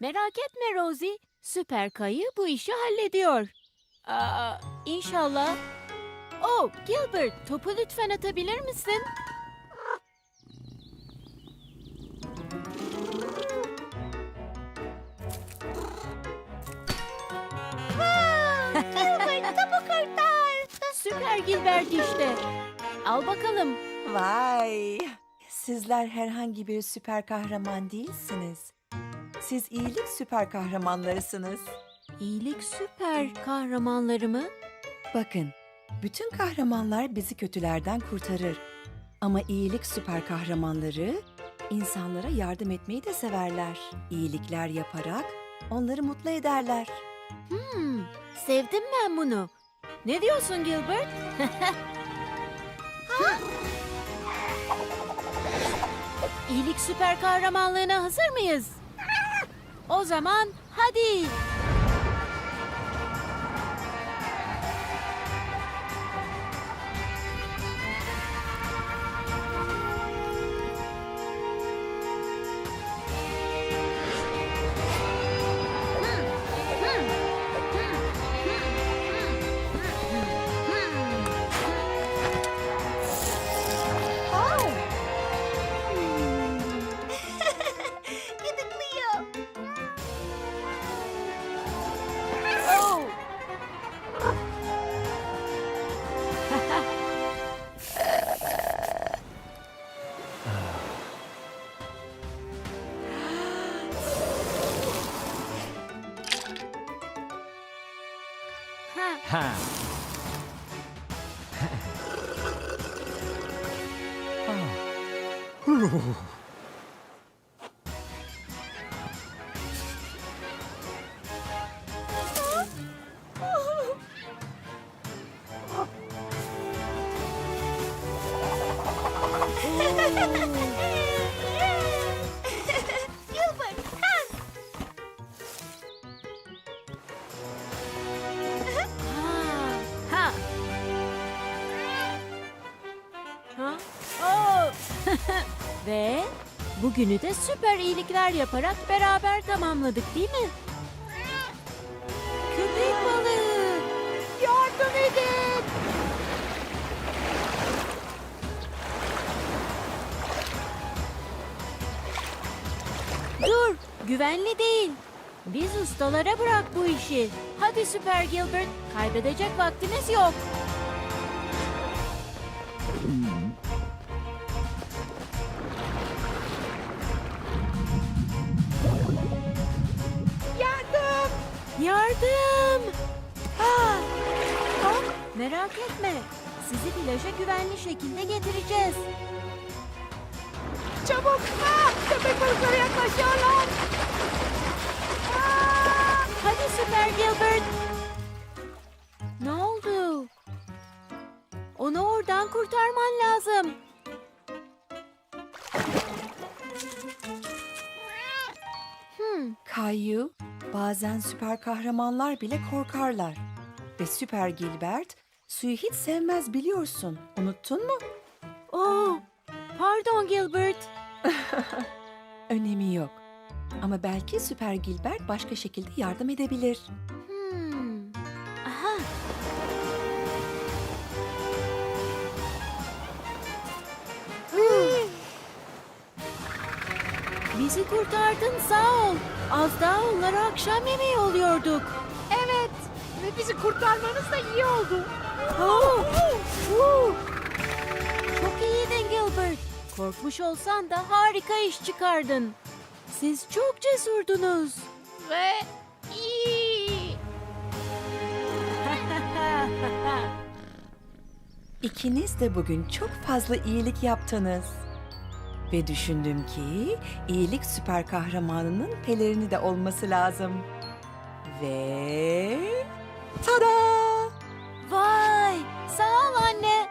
Merak etme Rosie. Süper kayı bu işi hallediyor. Aa, inşallah. Oh, Gilbert, topu lütfen atabilir misin? Gilbert işte. Al bakalım. Vay! Sizler herhangi bir süper kahraman değilsiniz. Siz iyilik süper kahramanlarısınız. İyilik süper kahramanları mı? Bakın, bütün kahramanlar bizi kötülerden kurtarır. Ama iyilik süper kahramanları insanlara yardım etmeyi de severler. İyilikler yaparak onları mutlu ederler. Hmm, sevdim ben bunu. Ne diyorsun Gilbert? İyilik süper kahramanlığına hazır mıyız? O zaman hadi. Ha. Ha. Bugünü de süper iyilikler yaparak beraber tamamladık değil mi? Köpek balığı! Yardım edin! Dur, güvenli değil. Biz ustalara bırak bu işi. Hadi Süper Gilbert, kaybedecek vaktimiz yok. Merak etme. Sizi plaja güvenli şekilde getireceğiz. Çabuk! Ah, köpek balıkları yaklaşıyorlar! Hadi Süper Gilbert. Ne oldu? Onu oradan kurtarman lazım. Hmm, Kayu, bazen süper kahramanlar bile korkarlar. Ve Süper Gilbert suyu hiç sevmez biliyorsun. Unuttun mu? oh, pardon Gilbert. Önemi yok. Ama belki Süper Gilbert başka şekilde yardım edebilir. Hmm. Aha. Bizi kurtardın sağ ol. Az daha onlara akşam yemeği oluyorduk. Evet. Ve bizi kurtarmanız da iyi oldu. Çok iyiydin Gilbert. Korkmuş olsan da harika iş çıkardın. Siz çok cesurdunuz. Ve iyi. İkiniz de bugün çok fazla iyilik yaptınız. Ve düşündüm ki iyilik süper kahramanının pelerini de olması lazım. Ve tada! Sağ ol anne.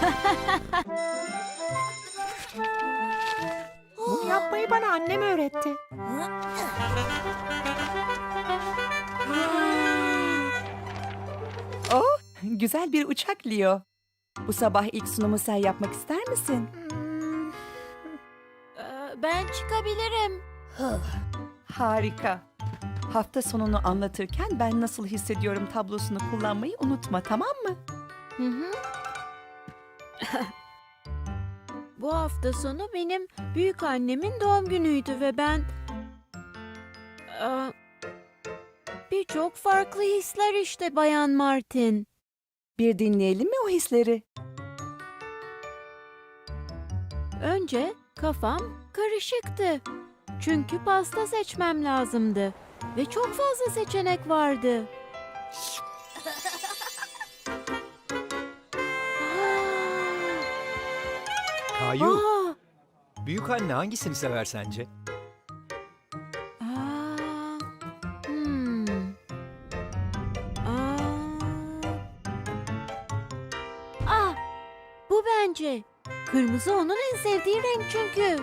Bunu yapmayı bana annem öğretti. Oh, güzel bir uçak Leo. Bu sabah ilk sunumu sen yapmak ister misin? Hmm, Ee, Ben çıkabilirim. Harika. Hafta sonunu anlatırken ben nasıl hissediyorum tablosunu kullanmayı unutma tamam mı? Hı hı. Bu hafta sonu benim büyük annemin doğum günüydü ve ben Aa, birçok farklı hisler işte Bayan Martin. Bir dinleyelim mi o hisleri? Önce kafam karışıktı. Çünkü pasta seçmem lazımdı ve çok fazla seçenek vardı. Kayu, Aa, büyük anne hangisini sever sence? aa, hmm. Aa. Ah, bu bence. Kırmızı onun en sevdiği renk çünkü.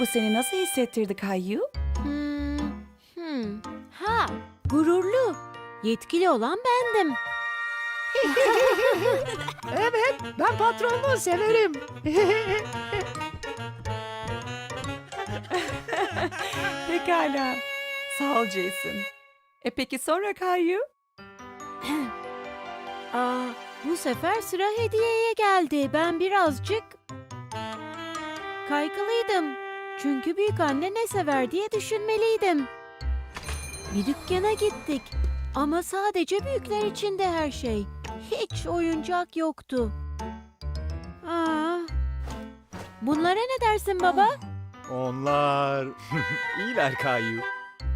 Bu seni nasıl hissettirdi Kayyu? Hmm, hmm. Ha, gururlu. Yetkili olan bendim. evet, ben patronluğu severim. Pekala. Sağ ol Jason. E peki sonra Kayyu? Aa, bu sefer sıra hediyeye geldi. Ben birazcık kaygılıydım. Çünkü büyük anne ne sever diye düşünmeliydim. Bir dükkana gittik. Ama sadece büyükler için de her şey. Hiç oyuncak yoktu. Aa, bunlara ne dersin baba? Onlar iyiler Kayu.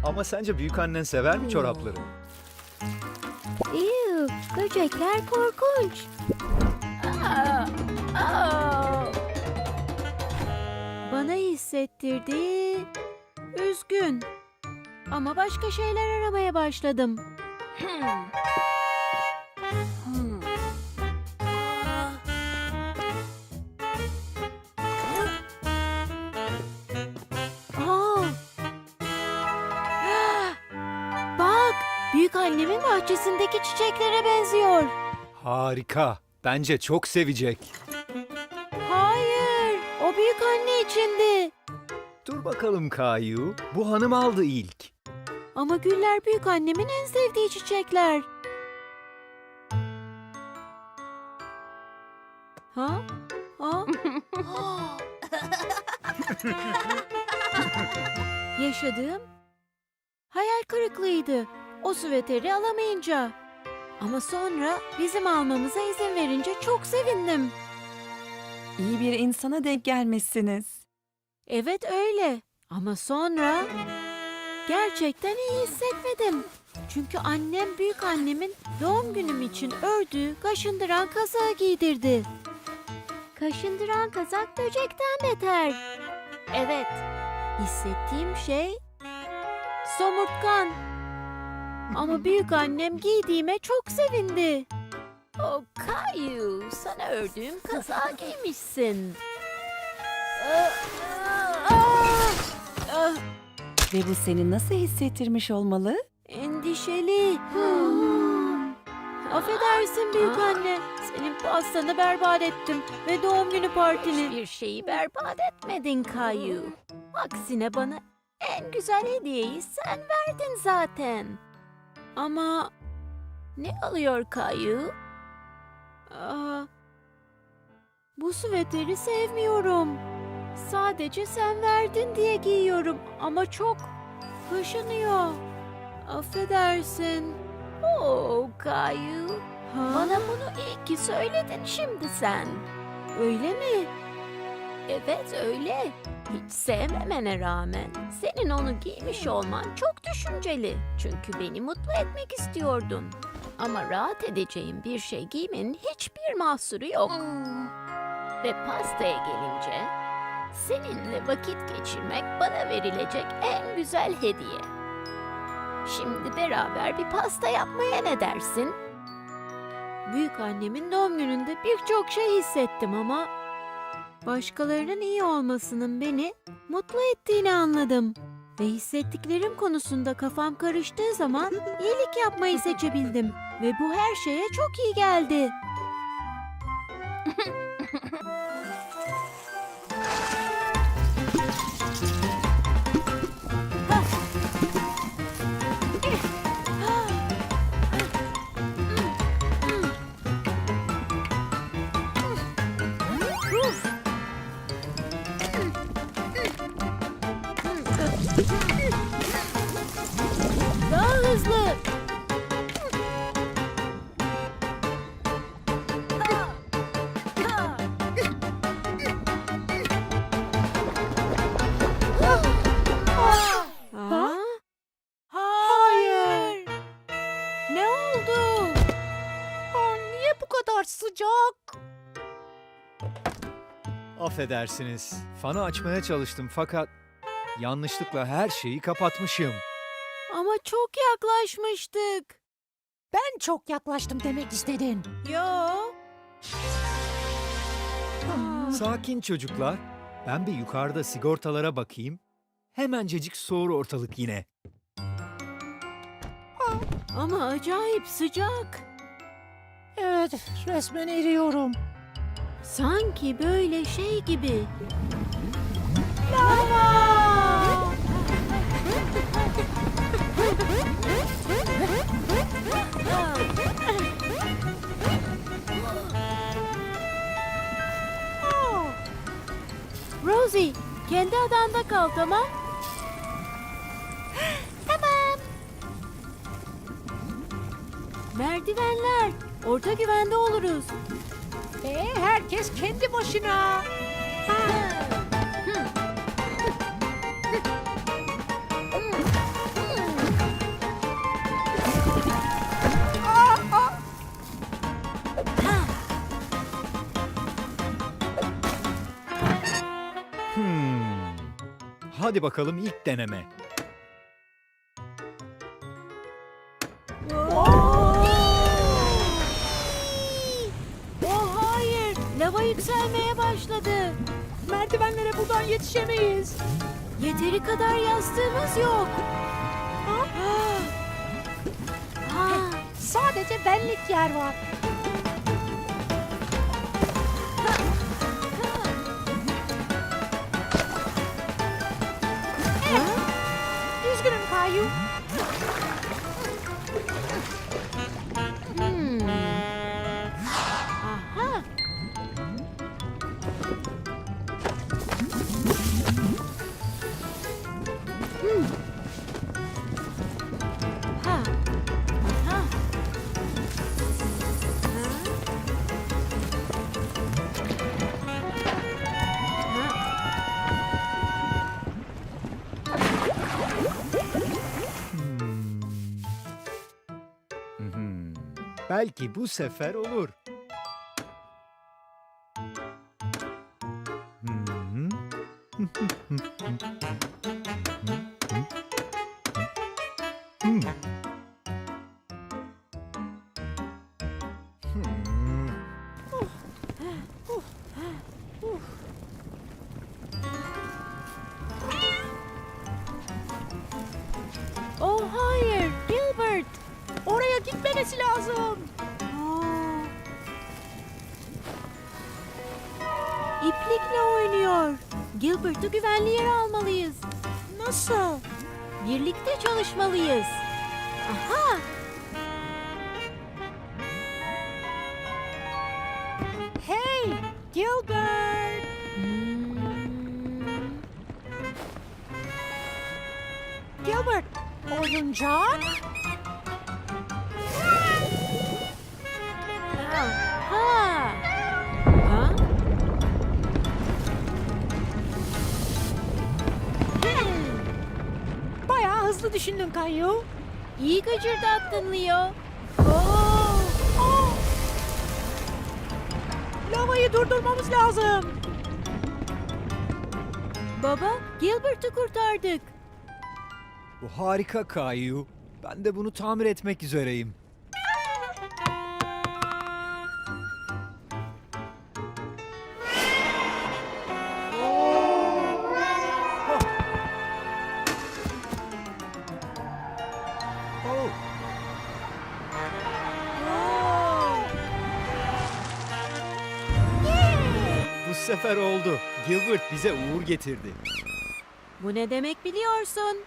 Ama sence büyük annen sever mi çorapları? Ew, böcekler korkunç. Aa, aa. Hissettirdi. Üzgün. Ama başka şeyler aramaya başladım. Hmm. Hmm. Aa. Bak, büyük annemin bahçesindeki çiçeklere benziyor. Harika. Bence çok sevecek. Dur bakalım Kayu. Bu hanım aldı ilk. Ama güller büyük annemin en sevdiği çiçekler. Ha? Ha? Yaşadığım hayal kırıklığıydı. O süveteri alamayınca. Ama sonra bizim almamıza izin verince çok sevindim. İyi bir insana denk gelmişsiniz. Evet öyle. Ama sonra gerçekten iyi hissetmedim. Çünkü annem büyük annemin doğum günüm için ördüğü kaşındıran kazağı giydirdi. Kaşındıran kazak böcekten beter. Evet, hissettiğim şey somurtkan. Ama büyük annem giydiğime çok sevindi. O Kayu, sana ördüğüm kazağı giymişsin. Ve bu seni nasıl hissettirmiş olmalı? Endişeli. Affedersin büyük anne. Senin pastanı berbat ettim ve doğum günü partini. Hiçbir şeyi berbat etmedin Kayu. Aksine bana en güzel hediyeyi sen verdin zaten. Ama ne alıyor Kayu? Aa, bu süveteri sevmiyorum. Sadece sen verdin diye giyiyorum ama çok kaşınıyor. Affedersin. Oo Kayu. Bana bunu iyi ki söyledin şimdi sen. Öyle mi? Evet öyle. Hiç sevmemene rağmen senin onu giymiş olman çok düşünceli. Çünkü beni mutlu etmek istiyordun. Ama rahat edeceğim bir şey giymenin hiçbir mahsuru yok. Ve pastaya gelince seninle vakit geçirmek bana verilecek en güzel hediye. Şimdi beraber bir pasta yapmaya ne dersin? Büyük annemin doğum gününde birçok şey hissettim ama başkalarının iyi olmasının beni mutlu ettiğini anladım. Ve hissettiklerim konusunda kafam karıştığı zaman iyilik yapmayı seçebildim. Ve bu her şeye çok iyi geldi. Affedersiniz. Fanı açmaya çalıştım fakat yanlışlıkla her şeyi kapatmışım. Ama çok yaklaşmıştık. Ben çok yaklaştım demek istedin. Yo. Sakin çocuklar. Ben bir yukarıda sigortalara bakayım. Hemencecik soğur ortalık yine. Ama acayip sıcak. Evet, resmen eriyorum. Sanki böyle şey gibi. Aa, Rosie, kendi adanda kal tamam? tamam. Merdivenler. Orta güvende oluruz. E, herkes kendi başına. Hmm. Hadi bakalım ilk deneme. Merdivenlere buradan yetişemeyiz. Yeteri kadar yastığımız yok. Ha? Ha. Sadece benlik yer var. Üzgünüm Kayu. Belki bu sefer olur. Hmm. Hey Gilbert. Gilbert, oyuncak. Ha. Ha. Ha? Hızlı düşündün Kayu. İyi gıcırdattın Leo. Durdurmamız lazım. Baba, Gilbert'ı kurtardık. Bu harika Kayu. Ben de bunu tamir etmek üzereyim. Sefer oldu. Gilbert bize uğur getirdi. Bu ne demek biliyorsun?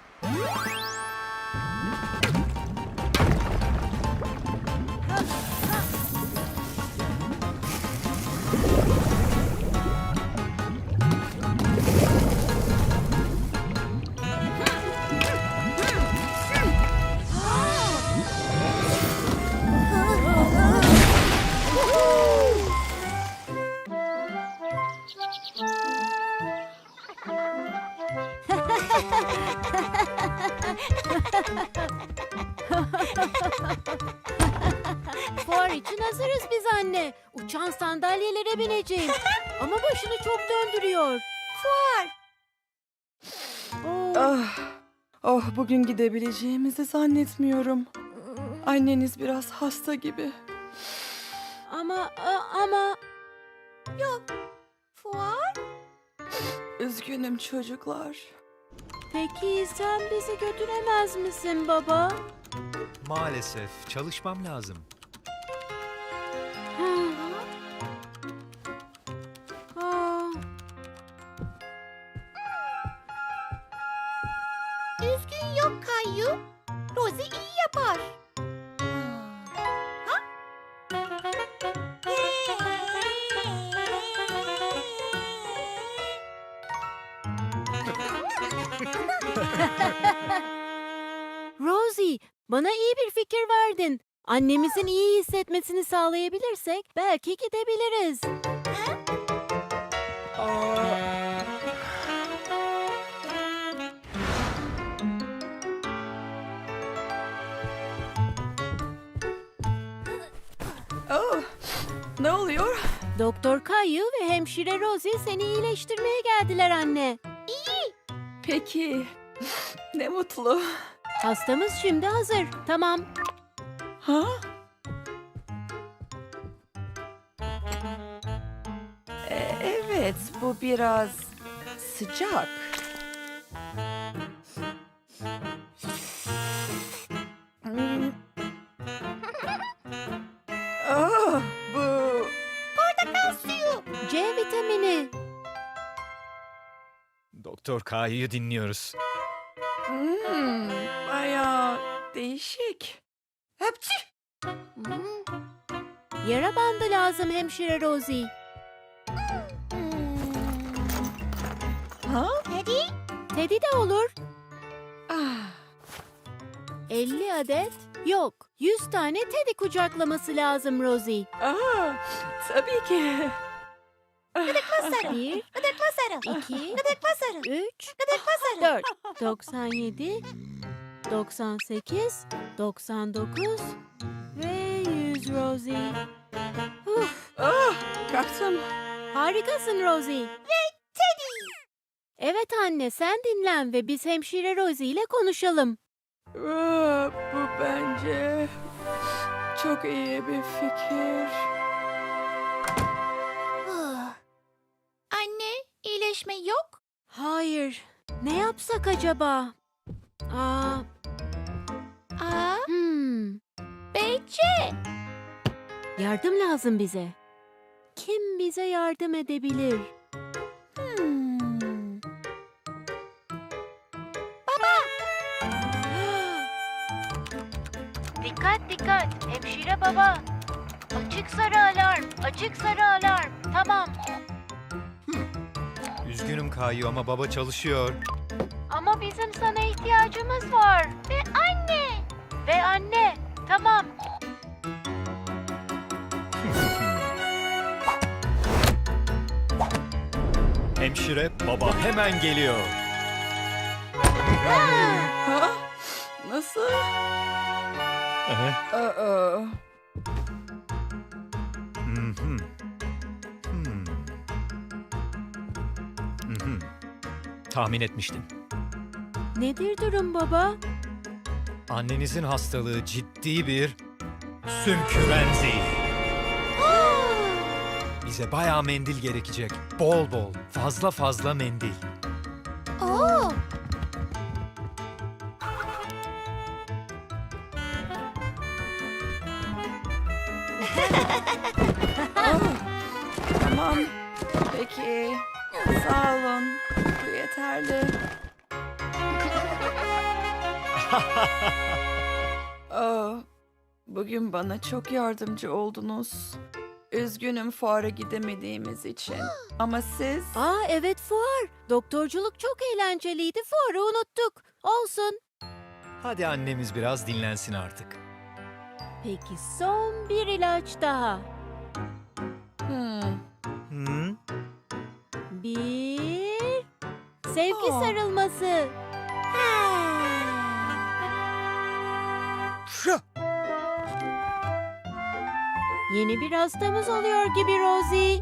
Bugün gidebileceğimizi zannetmiyorum. Anneniz biraz hasta gibi. ama ama Fuar? Üzgünüm çocuklar. peki sen bizi götüremez misin baba? Maalesef çalışmam lazım. Annemizin iyi hissetmesini sağlayabilirsek belki gidebiliriz. Oh, ne oluyor? Doktor Kayu ve hemşire Rosie seni iyileştirmeye geldiler anne. Peki, ne mutlu. Hastamız şimdi hazır. Tamam. Ha? E, evet, bu biraz sıcak. Hmm. Ah, bu C vitamini. Doktor Kayu'yu dinliyoruz. Hemşire Rosie. Ha? Teddy, Teddy de olur. Ah, 50 adet. Yok. 100 tane Teddy kucaklaması lazım Rosie. ah, tabii ki. masarı. 1, Gıdıkla sarı. 2, Gıdıkla sarı. 3, Gıdıkla sarı. 4, 97, 98, 99 ve 100 Rosie. Ah, kaptım. harikasın Rosie. Ve Teddy. Evet anne sen dinlen ve biz hemşire Rosie ile konuşalım. Ah, bu bence çok iyi bir fikir. Ah. Anne, iyileşme yok. Hayır. Ne yapsak acaba? Aa, Aa, hmm. Beyce. Yardım lazım bize. Kim bize yardım edebilir? Hmm. Dikkat dikkat hemşire baba. Açık sarı alarm, açık sarı alarm. Tamam. Üzgünüm Kayu ama baba çalışıyor. Ama bizim sana ihtiyacımız var. Ve anne. Ve anne. Tamam. Hemşire baba hemen geliyor. Ha? nasıl? Aa, mhm. Hmm. Mhm. Tahmin etmiştim. Nedir durum baba? Annenizin hastalığı ciddi bir sümkürenzi. Bize bayağı mendil gerekecek. Bol bol, fazla fazla mendil. Oo. tamam. Peki. Sağ olun. Bu yeterli. Aa, bugün bana çok yardımcı oldunuz. Üzgünüm fuara gidemediğimiz için. Ama siz... Aa evet fuar. Doktorculuk çok eğlenceliydi. Fuarı unuttuk. Olsun. Hadi annemiz biraz dinlensin artık. Peki son bir ilaç daha. Hmm, Hı? Bir... Sevgi Aa. sarılması. Yeni bir hastamız oluyor gibi Rosie.